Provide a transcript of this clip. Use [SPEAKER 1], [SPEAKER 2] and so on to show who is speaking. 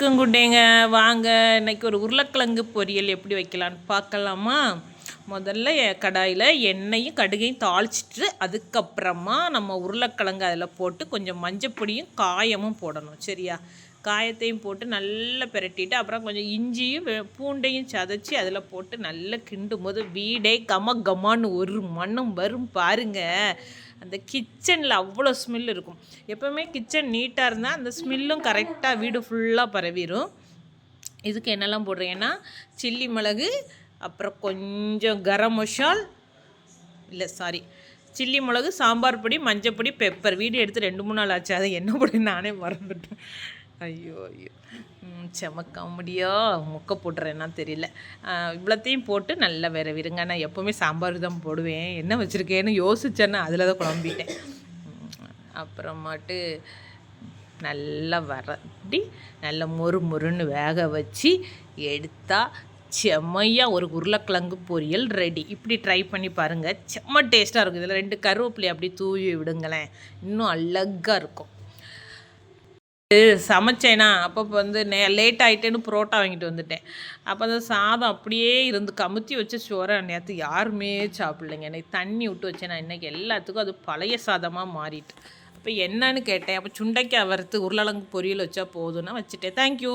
[SPEAKER 1] வணக்கம் குட்டேங்க வாங்க இன்னைக்கு ஒரு உருளைக்கிழங்கு பொரியல் எப்படி வைக்கலான்னு பார்க்கலாமா? முதல்ல எ- கடாயில் எண்ணெயும் கடுகையும் தாளிச்சிட்டு அதுக்கப்புறமா நம்ம உருளைக்கிழங்கு அதில் போட்டு கொஞ்சம் மஞ்சப்பொடியும் காயமும் போடணும் சரியா? காயத்தையும் போட்டு நல்லா பெரட்டிட்டு அப்புறம் கொஞ்சம் இஞ்சியும் பூண்டையும் சதைச்சி அதில் போட்டு நல்லா கிண்டும் போது வீடே கம கமான்னு ஒரு மண்ணம் வரும் பாருங்க. அந்த கிச்சனில் அவ்வளோ ஸ்மெல் இருக்கும். எப்போவுமே கிச்சன் நீட்டாக இருந்தால் அந்த ஸ்மெல்லும் கரெக்டாக வீடு ஃபுல்லாக பரவிடும் இதுக்கு என்னெல்லாம் போடுறீங்கன்னா சில்லி மிளகு அப்புறம் கொஞ்சம் கரம் மசால் இல்லை சாரி சில்லி மிளகு சாம்பார் பொடி மஞ்சப்பொடி பெப்பர் வீடு எடுத்து ரெண்டு மூணு நாள் ஆச்சு. அதை என்ன பொடி நானே மறந்துட்டேன். ஐயோ ஐயோ. ம், செம முக்க போட்டுறேன்னா தெரியல. இவ்வளோத்தையும் போட்டு நல்லா வேற விருங்க நான் எப்போவுமே சாம்பார் தான் போடுவேன். என்ன வச்சுருக்கேன்னு யோசிச்சேன்னா அதில் தான் குழம்பிட்டேன். அப்புறமாட்டு நல்லா வரட்டி நல்லா மொறு மொறுன்னு வேக வச்சு எடுத்தால் செம்மையாக ஒரு உருளைக்கிழங்கு பொரியல் ரெடி இப்படி ட்ரை பண்ணி பாருங்கள் செம்ம டேஸ்ட்டாக இருக்கும். இதில் ரெண்டு கருவேப்பிலையை அப்படி தூவி விடுங்களேன். இன்னும் அழகாக இருக்கும். சமைச்சேனா? அப்போ வந்து நே லேட் ஆகிட்டேன்னு புரோட்டா வாங்கிட்டு வந்துட்டேன். அப்போ அந்த சாதம் அப்படியே இருந்து கமுத்தி வச்ச சோறை நேற்று யாருமே சாப்பிடலைங்க. எனக்கு தண்ணி விட்டு வச்சேன். நான் இன்றைக்கி எல்லாத்துக்கும் அது பழைய சாதமாக மாறிட்டு. அப்போ என்னன்னு கேட்டேன். அப்போ சுண்டைக்காய் வறுத்து உருளைக்கிழங்கு பொரியல் வச்சா போதும்னா வச்சுட்டேன். தேங்க்யூ